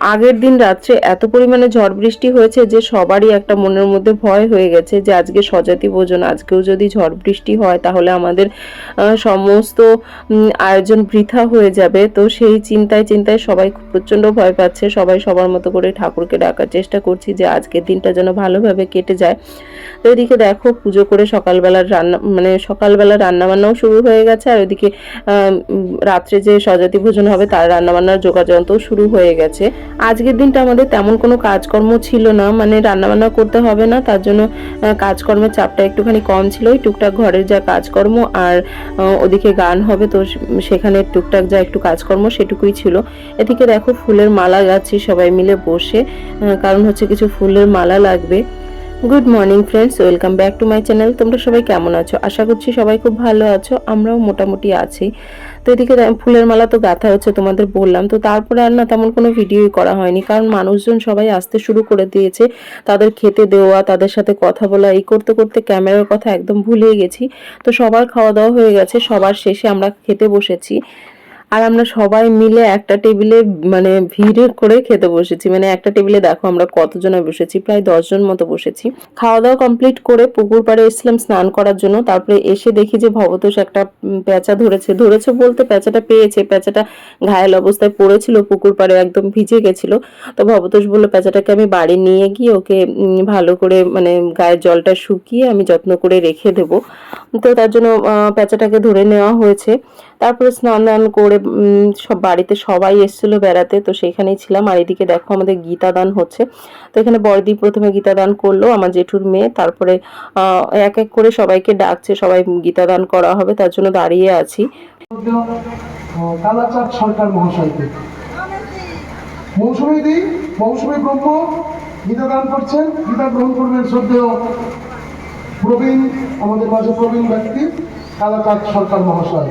আগের দিন রাত্রে এত পরিমাণে ঝড় বৃষ্টি হয়েছে যে সবারই একটা মনের মধ্যে ভয় হয়ে গেছে যে আজকে সজাতি ভোজন, আজকেও যদি ঝড় বৃষ্টি হয় তাহলে আমাদের সমস্ত আয়োজন বৃথা হয়ে যাবে। তো সেই চিন্তায় চিন্তায় সবাই প্রচণ্ড ভয় পাচ্ছে। সবাই সবার মতো করে ঠাকুরকে ডাকার চেষ্টা করছি যে আজকের দিনটা যেন ভালোভাবে কেটে যায়। তো এদিকে দেখো পুজো করে সকালবেলার রান্না মানে সকালবেলা রান্নাবান্নাও শুরু হয়ে গেছে। আর ওইদিকে রাত্রে যে সজাতি ভোজন হবে তার রান্নাবান্নার যোগাযন্ত্র শুরু হয়ে গেছে। আজকের দিনটা আমাদের তেমন কোনো কাজকর্ম ছিল না মানে রান্নাবান্না করতে হবে না, তার জন্য কাজকর্মের চাপটা একটুখানি কম ছিল ওই টুকটাক ঘরের যা কাজকর্ম আর ওদিকে গান হবে, তো সেখানে টুকটাক যা একটু কাজকর্ম সেটুকুই ছিল। এদিকে দেখো ফুলের মালা গাছি সবাই মিলে বসে কারণ হচ্ছে কিছু ফুলের মালা লাগবে। Good morning friends welcome back to my channel তোমরা সবাই কেমন আছো? আশা করছি সবাই খুব ভালো আছো। আমরাও মোটামুটি আছি। তো এদিকে ফুলের মালা তো গাঁথা হচ্ছে তোমাদের বললাম। তো তারপরে আর না তেমন কোনো ভিডিওই করা হয়নি। কারণ মানুষজন সবাই আসতে শুরু করে দিয়েছে। তাদের খেতে দেওয়া, তাদের সাথে কথা বলা, এই করতে করতে ক্যামেরার কথা একদম ভুলিয়ে গেছি। তো সবার খাওয়া দাওয়া হয়ে গেছে। সবার শেষে আমরা খেতে বসেছি। আর আমরা সবাই মিলে একটা টেবিলে মানে ভিড় করে খেতে বসেছি। মানে একটা টেবিলে দেখো আমরা কতজনে বসেছি প্রায় দশজন মতো বসেছি। খাওয়া দাওয়া কমপ্লিট করে পুকুর পাড়ে এসেছিলাম স্নান করার জন্য। তারপরে এসে দেখি যে ভবতোষ একটা পেঁচা ধরেছে। ধরেছে বলতে পেঁচাটা পেয়েছে। পেঁচাটা ঘায়াল অবস্থায় পড়েছিল পুকুর পাড়ে একদম ভিজে গেছিল। তো ভবতোষ বলল পেঁচাটাকে আমি বাড়ি নিয়ে গিয়ে ওকে ভালো করে মানে গায়ের জলটা শুকিয়ে আমি যত্ন করে রেখে দেবো। তো তার জন্য আহ, পেঁচাটাকে ধরে নেওয়া হয়েছে। তারপরে স্নান দান করে সব বাড়িতে সবাই এসেছিল বেড়াতে, তো সেখানেই ছিলাম। আর এদিকে দেখো আমাদের গীতা দান হচ্ছে। তো এখানে বড়দি প্রথমে গীতা দান করল, আমার জেঠুর মেয়ে। তারপরে এক এক করে সবাইকে ডাকছে, সবাই গীতা দান করা হবে, তার জন্য দাঁড়িয়ে আছি। সরকার মৌসুমী দি, মৌসুমী ব্রহ্ম গীতা দান করছেন। গীতা গ্রহণ করবেন শ্রদ্ধেয় প্রবীণ, আমাদের মাঝে প্রবীণ ব্যক্তি, কালাচাঁদ সরকার মহাশয়।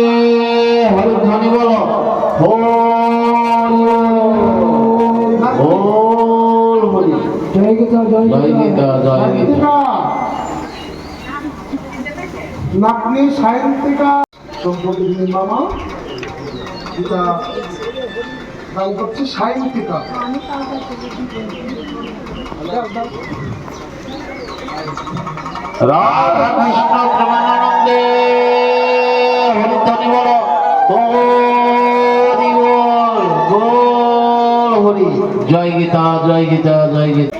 জয় গীতা জয় জয় গীতা, জয় গীতা। নাতনি সায়ন্তিকা। সম্প্রতি মামা। গীতা দান করছে সায়ন্তিকা। রাধা কৃষ্ণ প্রেমানন্দে। জয় গীতা জয় গীতা জয় গীতা।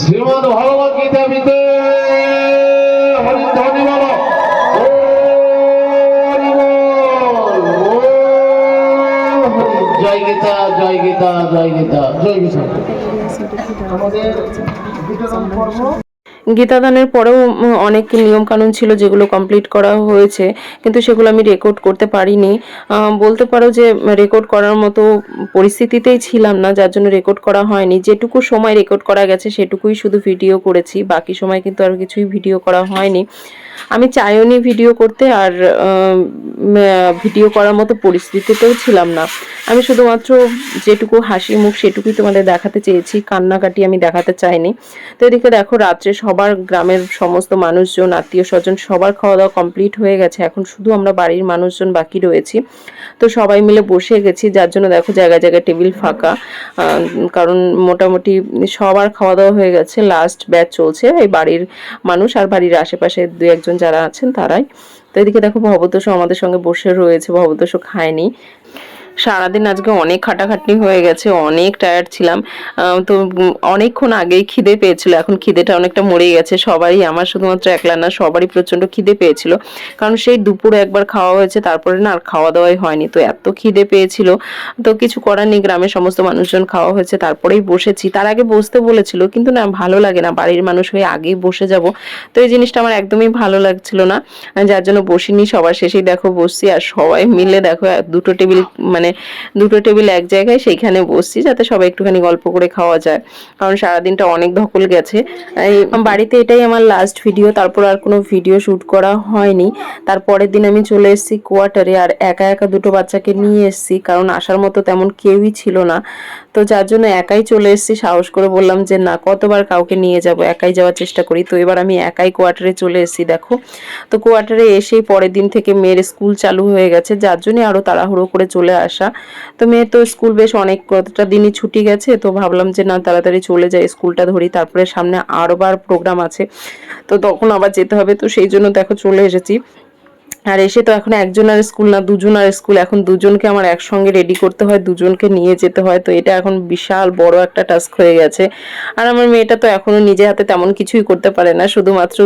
শ্রীমদ ভগবত গীতা বিতে জয় গীতা জয় গীতা জয় গীতা জয় গীতা। আমাদের বিতরণ পর্ব গীতাদানের পরেও অনেক নিয়ম কানুন ছিল যেগুলো কমপ্লিট করা হয়েছে, কিন্তু সেগুলো আমি রেকর্ড করতে পারিনি। বলতে পারো যে রেকর্ড করার মতো পরিস্থিতিতেই ছিলাম না, যার জন্য রেকর্ড করা হয়নি। যেটুকু সময় রেকর্ড করা গেছে, সেটুকুই শুধু ভিডিও করেছি। বাকি সময় কিন্তু আর কিছুই ভিডিও করা হয়নি। আমি চাইওনি ভিডিও করতে, আর ভিডিও করার মতো পরিস্থিতিতেও ছিলাম না। আমি শুধুমাত্র যেটুকু হাসি মুখ, সেটুকুই তোমাদের দেখাতে চেয়েছি। কান্নাকাটি আমি দেখাতে চাইনি। তো এদিকে দেখো, রাত্রে সবার, গ্রামের সমস্ত মানুষজন, আত্মীয় স্বজন, সবার খাওয়া দাওয়া কমপ্লিট হয়ে গেছে। এখন শুধু আমরা বাড়ির মানুষজন বাকি রয়েছি। তো সবাই মিলে বসে গেছি। যার জন্য দেখো জায়গায় জায়গায় টেবিল ফাঁকা। কারণ মোটামুটি সবার খাওয়া দাওয়া হয়ে গেছে। লাস্ট ব্যাচ চলছে। এই বাড়ির মানুষ আর বাড়ির আশেপাশে দু একজন যারা আছেন তারাই। তো এদিকে দেখো ভবতোষও আমাদের সঙ্গে বসে রয়েছে। ভবতোষও খায়নি। সারাদিন আজকে অনেক খাটাখাটনি হয়ে গেছে, অনেক টায়ার্ড ছিলাম। তো অনেকক্ষণ আগেই খিদে পেয়েছিল, এখন খিদেটা অনেকটা মরে গেছে। সবাই আমার শুধুমাত্র একলা না, সবারই প্রচণ্ড খিদে পেয়েছিল। কারণ সেই দুপুরে একবার খাওয়া হয়েছে, তারপরে না আর খাওয়া দাওয়াই হয়নি। তো এত খিদে পেয়েছিল। তো কিছু করার নেই গ্রামের সমস্ত মানুষজন খাওয়া হয়েছে, তারপরেই বসেছি। তার আগে বসতে বলেছিল, কিন্তু না ভালো লাগে না, বাড়ির মানুষ হয়ে আগেই বসে যাব। তো এই জিনিসটা আমার একদমই ভালো লাগছিল না। যার জন্য বসিনি, সবার শেষেই দেখো বসছি, আর সবাই মিলে দেখো, দুটো টেবিল মানে দুটো টেবিল এক জায়গায় সেইখানে বসছি যাতে সবাই একটুখানি গল্প করে খাওয়া যায়। কারণ সারাদিনটা অনেক ধকল গেছে। বাড়িতে এটাই আমার লাস্ট ভিডিও তারপর আর কোনো ভিডিও শুট করা হয়নি। তারপরের দিন আমি চলে এসেছি কোয়ার্টারে আর একা একা দুটো বাচ্চাকে নিয়ে এসেছি, কারণ আসার মতো তেমন কেউই ছিল না। তো যার জন্য একাই চলে এসেছি, সাহস করে বললাম যে, না, কতবার কাউকে নিয়ে যাব, একাই যাওয়ার চেষ্টা করি। তো এবার আমি একাই কোয়ার্টারে চলে এসেছি, দেখো। তো কোয়ার্টারে এসেই পরের দিন থেকে মেয়ের স্কুল চালু হয়ে গেছে, যার জন্য আরও তাড়াহুড়ো করে চলে আসা তো মেয়ে তো স্কুল বেশ অনেক, কতটা দিনই ছুটি গেছে, তো ভাবলাম যে না, তাড়াতাড়ি চলে যাই স্কুলটা ধরি, তারপরে সামনে আরবার প্রোগ্রাম আছে। তো তখন আবার যেতে হবে, তো সেই জন্য দেখো চলে এসেছি। আর এসে তো এখন একজনের স্কুল না, দুজনের স্কুল। এখন দুজনকে আমার একসঙ্গে রেডি করতে হয়, দুজনকে নিয়ে যেতে হয়। তো এটা এখন বিশাল বড় একটা টাস্ক হয়ে গেছে। আর আমার মেয়েটা তো এখনও নিজে হাতে তেমন কিছুই করতে পারে না, শুধুমাত্র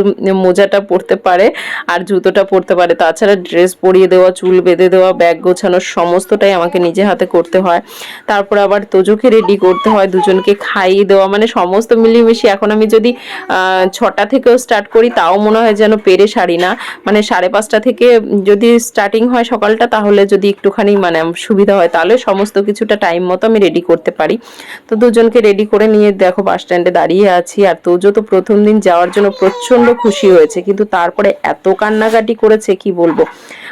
মোজাটা পরতে পারে আর জুতোটা পরতে পারে। তাছাড়া ড্রেস পরিয়ে দেওয়া, চুল বেঁধে দেওয়া ব্যাগ গোছানো, সমস্তটাই আমাকে নিজে হাতে করতে হয়। তারপর আবার তোজোকে রেডি করতে হয়, দুজনকে খাইয়ে দেওয়া। মানে সমস্ত মিলিয়ে এখন আমি যদি ছটা থেকেও স্টার্ট করি, তাও মনে হয় যেন পেরে সারি না। মানে সাড়ে পাঁচটা থেকে যদি স্টার্টিং হয় সকালটা, তাহলে যদি একটুখানি মানে সুবিধা হয়, তাহলে সমস্ত কিছুটা টাইম মতো আমি রেডি করতে পারি। তো দুজনকে রেডি করে নিয়ে দেখো বাস স্ট্যান্ডে দাঁড়িয়ে আছি। আর তোজো তো প্রথম দিন যাওয়ার জন্য প্রচণ্ড খুশি হয়েছে, কিন্তু তারপরে এত কান্নাকাটি করেছে, কি বলব?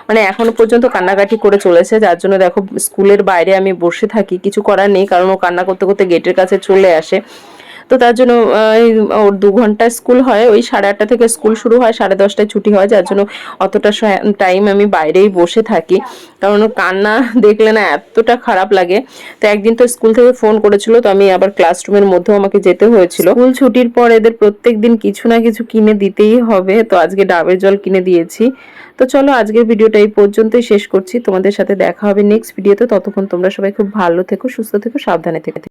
মানে এখনও পর্যন্ত কান্নাকাটি করে চলেছে, যার জন্য দেখো স্কুলের বাইরে আমি বসে থাকি, কিছু করার নেই, কারণ ও কান্না করতে করতে গেটের কাছে চলে আসে। তো তার জন্য ওর দু ঘণ্টা স্কুল হয়, ওই সাড়ে আটটা থেকে স্কুল শুরু হয়, সাড়ে দশটায় ছুটি হয়, যার জন্য অতটা টাইম আমি বাইরেই বসে থাকি। কারণ কান্না দেখলে না এতটা খারাপ লাগে। তো একদিন তো স্কুল থেকে ফোন করেছিল, তো আমি আবার ক্লাসরুমের মধ্যেও আমাকে যেতে হয়েছিল। স্কুল ছুটির পর এদের প্রত্যেক দিন কিছু না কিছু কিনে দিতেই হবে, তো আজকে ডাবের জল কিনে দিয়েছি। তো চলো আজকের ভিডিওটা এই পর্যন্তই শেষ করছি, তোমাদের সাথে দেখা হবে নেক্সট ভিডিওতে ততক্ষণ তোমরা সবাই খুব ভালো থেকো, সুস্থ থেকো, সাবধানে থেকো।